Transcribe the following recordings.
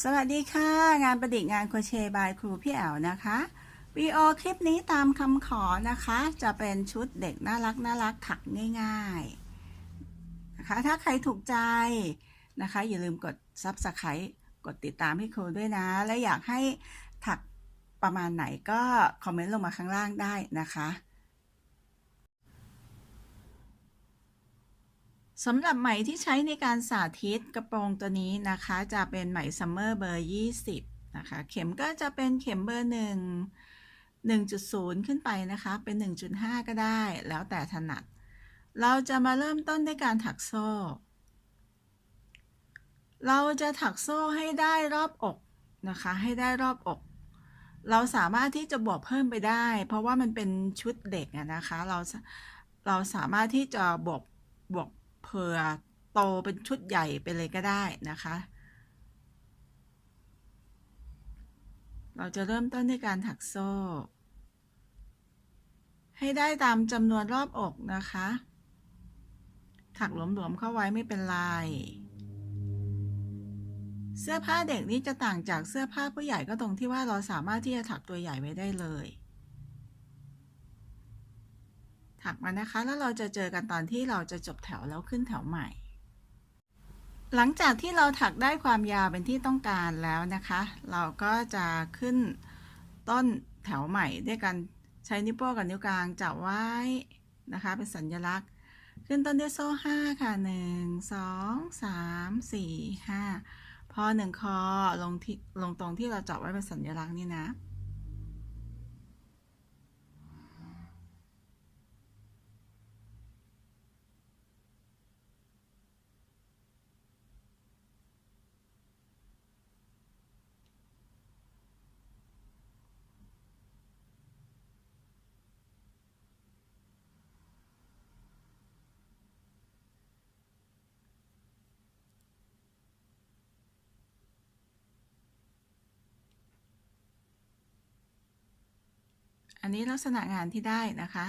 สวัสดีค่ะ งานประดิษฐ์งานโครเชต์บายครูพี่แอวนะคะวีโอคลิปนี้ตามคำขอนะคะ จะเป็นชุดเด็กน่ารักน่ารักถักง่ายๆนะคะถ้าใครถูกใจนะคะ อย่าลืมกด Subscribe กดติดตามให้ครูด้วยนะ และอยากให้ถักประมาณไหนก็คอมเมนต์ลงมาข้างล่างได้นะคะ สำหรับไหมที่ใช้ในการสาธิตกระโปรงตัวนี้นะคะ จะเป็นไหมซัมเมอร์เบอร์ 20 นะคะ เข็มก็จะเป็นเข็มเบอร์ 1 1.0 ขึ้นไปนะคะ เป็น 1.5 ก็ได้แล้วแต่ถนัด เราจะมาเริ่มต้นด้วยการถักโซ่ เราจะถักโซ่ให้ได้รอบอกนะคะ ให้ได้รอบอกเราสามารถที่จะบวกเพิ่มไปได้ เพราะว่ามันเป็นชุดเด็กนะคะ เราเราสามารถที่จะบวกบวก ผื่อโตเป็นชุดใหญ่ไปเลยก็ได้นะคะ เราจะเริ่มต้นด้วยการถักโซ่ ให้ได้ตามจำนวนรอบอกนะคะ ถักหลวมๆเข้าไว้ไม่เป็นไรเสื้อผ้าเด็กนี่จะต่างจากเสื้อผ้าผู้ใหญ่ก็ตรงที่ว่าเราสามารถที่จะถักตัวใหญ่ไว้ได้เลย ถักมานะคะ แล้วเราจะเจอกันตอนที่เราจะจบแถวแล้วขึ้นแถวใหม่ หลังจากที่เราถักได้ความยาวเป็นที่ต้องการแล้วนะคะ เราก็จะขึ้นต้นแถวใหม่ด้วยกันใช้นิ้วโป้งกับนิ้วกลางจับไว้นะคะ เป็นสัญลักษณ์ ขึ้นต้นด้วยโซ่ห้าค่ะหนึ่งสองสามสี่ห้าพอหนึ่งคอลงที่ลงตรงที่เราจับไว้เป็นสัญลักษณ์นี่นะ อันนี้ลักษณะงานที่ได้นะคะ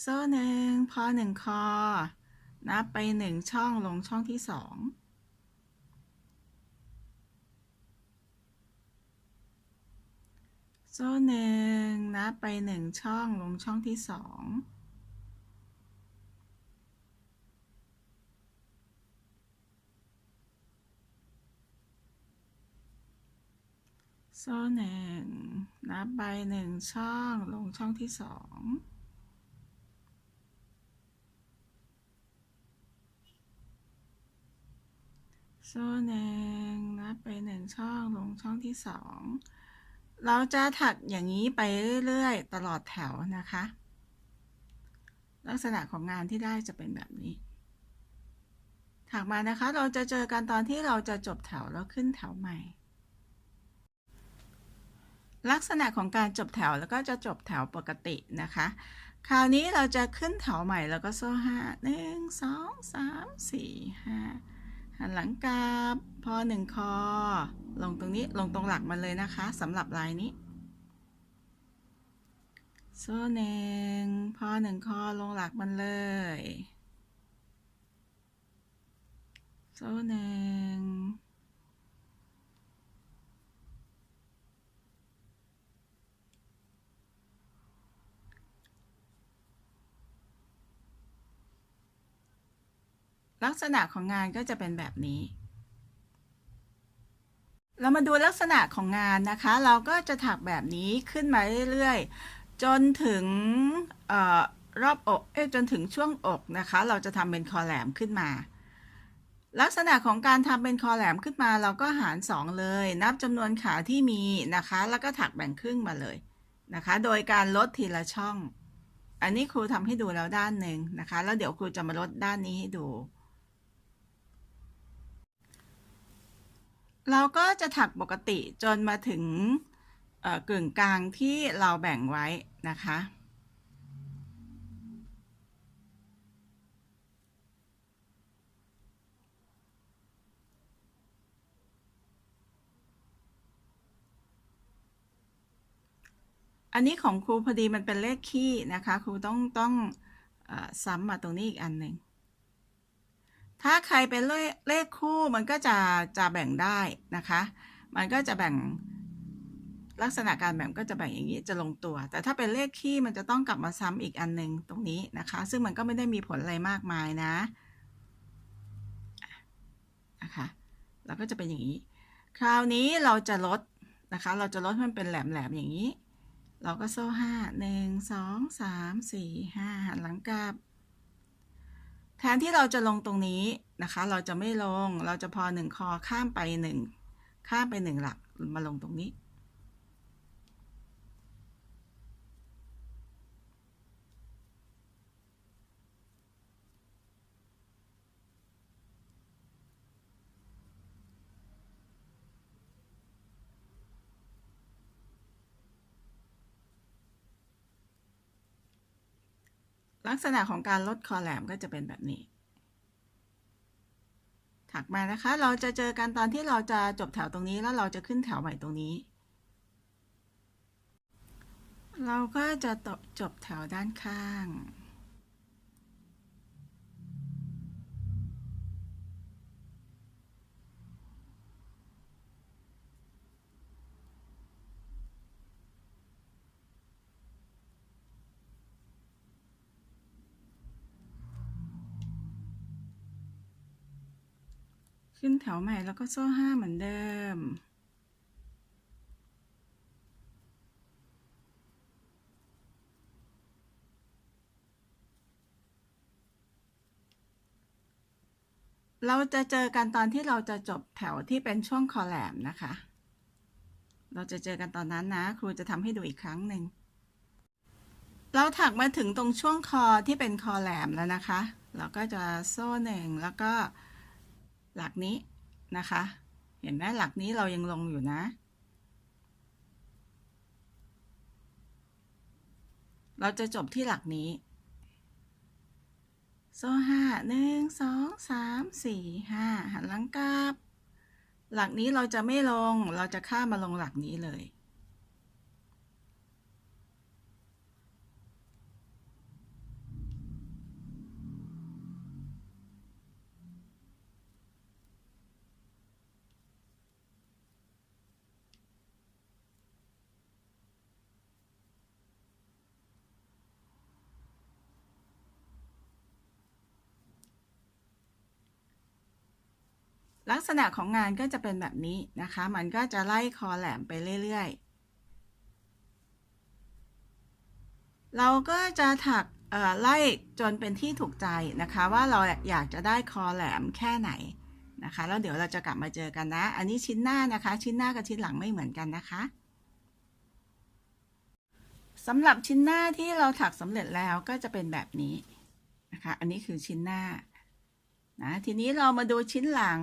โซ่หนึ่งพอหนึ่งคอ นับไปหนึ่งช่องลงช่องที่สองโซ่หนึ่งนับไปหนึ่งช่องลงช่องที่สอง โซ่หนึ่งนับไปหนึ่งช่องลงช่องที่สองโซ่หนึ่งนับไปหนึ่งช่องลงช่องที่สองเราจะถักอย่างนี้ไปเรื่อยๆ ตลอดแถวนะคะ ลักษณะของงานที่ได้จะเป็นแบบนี้ ถักมานะคะเราจะเจอกันตอนที่เราจะจบแถวแล้วขึ้นแถวใหม่ ลักษณะของการจบแถวแล้วก็จะจบแถวปกตินะคะ คราวนี้เราจะขึ้นแถวใหม่แล้วก็โซ่ห้าหนึ่งสองสามสี่ห้าหันหลังกลับพอหนึ่งคอ ลงตรงนี้ลงตรงหลักมันเลยนะคะสำหรับลายนี้ โซ่หนึ่งพอหนึ่งคอลงหลักมันเลย โซ่หนึ่ง ลักษณะของงานก็จะเป็นแบบนี้ เรามาดูลักษณะของงานนะคะ เราก็จะถักแบบนี้ขึ้นมาเรื่อยๆ จนถึงออรอบอกเอจนถึงช่วงอกนะคะ เราจะทำเป็นคอแหลมขึ้นมา ลักษณะของการทำเป็นคอแหลมขึ้นมา เราก็หารสองเลย นับจำนวนขาที่มีนะคะ แล้วก็ถักแบ่งครึ่งมาเลยนะคะ โดยการลดทีละช่อง อันนี้ครูทำให้ดูแล้วด้านหนึ่งนะคะ แล้วเดี๋ยวครูจะมาลดด้านนี้ให้ดู เราก็จะถักปกติจนมาถึงกึ่งกลางที่เราแบ่งไว้นะคะ อันนี้ของครูพอดีมันเป็นเลขคี่นะคะ ครูต้องต้องอซ้ำมาตรงนี้อีกอันหนึ่ง ถ้าใครเป็นเลขเลขคู่มันก็จะจะแบ่งได้นะคะ มันก็จะแบ่งลักษณะการแบ่งก็จะแบ่งอย่างนี้จะลงตัว แต่ถ้าเป็นเลขคี่มันจะต้องกลับมาซ้ำอีกอันหนึ่งตรงนี้นะคะ ซึ่งมันก็ไม่ได้มีผลอะไรมากมายนะนะคะแล้วก็จะเป็นอย่างนี้ คราวนี้เราจะลดนะคะ เราจะลดให้มันเป็นแหลมๆอย่างนี้ เราก็โซ่ห้าหนึ่งสองสามสี่ห้าหันหลังกลับ แทนที่เราจะลงตรงนี้นะคะ เราจะไม่ลง เราจะพอหนึ่งคอข้ามไปหนึ่งข้ามไปหนึ่งหลักมาลงตรงนี้ ลักษณะของการลดคอแหลมก็จะเป็นแบบนี้ ถักมานะคะ เราจะเจอกันตอนที่เราจะจบแถวตรงนี้แล้วเราจะขึ้นแถวใหม่ตรงนี้ เราก็จะจบแถวด้านข้าง ขึ้นแถวใหม่แล้วก็โซ่ห้าเหมือนเดิม เราจะเจอกันตอนที่เราจะจบแถวที่เป็นช่วงคอแหลมนะคะ เราจะเจอกันตอนนั้นนะ ครูจะทำให้ดูอีกครั้งหนึ่ง เราถักมาถึงตรงช่วงคอที่เป็นคอแหลมแล้วนะคะ เราก็จะโซ่หนึ่งแล้วก็ หลักนี้นะคะ เห็นไหมหลักนี้เรายังลงอยู่นะ เราจะจบที่หลักนี้ โซ่ห้าหนึ่งสองสามสี่ห้าหันหลังกลับ หลักนี้เราจะไม่ลงเราจะข้ามมาลงหลักนี้เลย ลักษณะของงานก็จะเป็นแบบนี้นะคะ มันก็จะไล่คอแหลมไปเรื่อยๆ เราก็จะถักไล่จนเป็นที่ถูกใจนะคะ ว่าเราอยากจะได้คอแหลมแค่ไหนนะคะ แล้วเดี๋ยวเราจะกลับมาเจอกันนะ อันนี้ชิ้นหน้านะคะ ชิ้นหน้ากับชิ้นหลังไม่เหมือนกันนะคะสำหรับชิ้นหน้าที่เราถักสำเร็จแล้วก็จะเป็นแบบนี้นะคะ อันนี้คือชิ้นหน้านะทีนี้เรามาดูชิ้นหลัง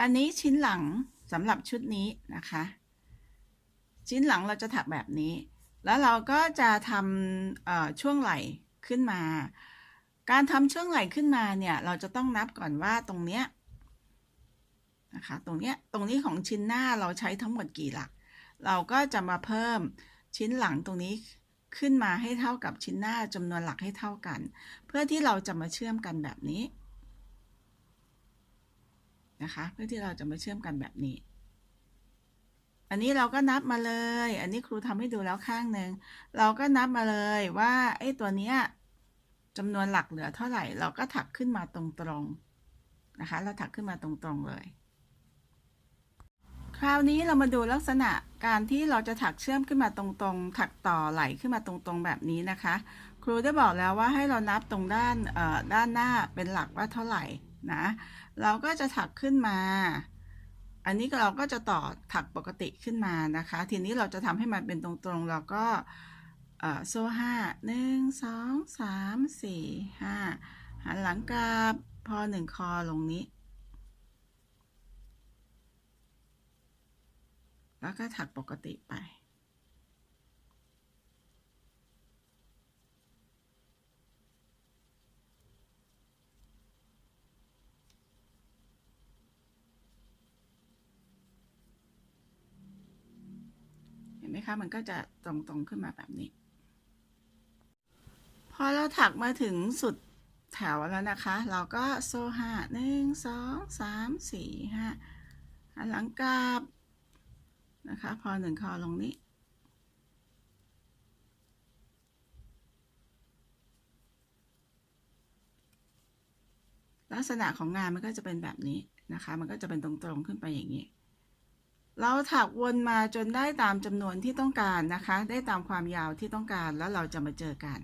อันนี้ชิ้นหลังสำหรับชุดนี้นะคะ ชิ้นหลังเราจะถักแบบนี้ แล้วเราก็จะทำช่วงไหล่ขึ้นมา การทำช่วงไหล่ขึ้นมาเนี่ยเราจะต้องนับก่อนว่าตรงเนี้ยนะคะตรงเนี้ยตรงนี้ของชิ้นหน้าเราใช้ทั้งหมดกี่หลัก เราก็จะมาเพิ่มชิ้นหลังตรงนี้ขึ้นมาให้เท่ากับชิ้นหน้าจำนวนหลักให้เท่ากัน เพื่อที่เราจะมาเชื่อมกันแบบนี้ นะคะ เพื่อที่เราจะมาเชื่อมกันแบบนี้ อันนี้เราก็นับมาเลย อันนี้ครูทำให้ดูแล้วข้างหนึ่งเราก็นับมาเลยว่าไอ้ตัวเนี้ยจำนวนหลักเหลือเท่าไหร่ เราก็ถักขึ้นมาตรงๆนะคะ เราถักขึ้นมาตรงๆเลย คราวนี้เรามาดูลักษณะการที่เราจะถักเชื่อมขึ้นมาตรงๆ ถักต่อไหลขึ้นมาตรงๆแบบนี้นะคะ ครูได้บอกแล้วว่าให้เรานับตรงด้านด้านหน้าเป็นหลักว่าเท่าไหร่ นะเราก็จะถักขึ้นมา อันนี้เราก็จะต่อถักปกติขึ้นมานะคะ ทีนี้เราจะทำให้มันเป็นตรงๆ เราก็โซ่ห้าหนึ่งสองสามสี่ห้าหันหลังกลับพอหนึ่งคอลงนี้ แล้วก็ถักปกติไป มคะมันก็จะตรงๆขึ้นมาแบบนี้ พอเราถักมาถึงสุดแถวแล้วนะคะ เราก็โซ่ห้าหนึ่งสองสามสี่ห้าหันหลังกลับนะคะ พอหนึ่งคอลงนี้ลักษณะของงานมันก็จะเป็นแบบนี้นะคะ มันก็จะเป็นตรงๆขึ้นไปอย่างนี้ เราถักวนมาจนได้ตามจำนวนที่ต้องการนะคะ ได้ตามความยาวที่ต้องการแล้วเราจะมาเจอกัน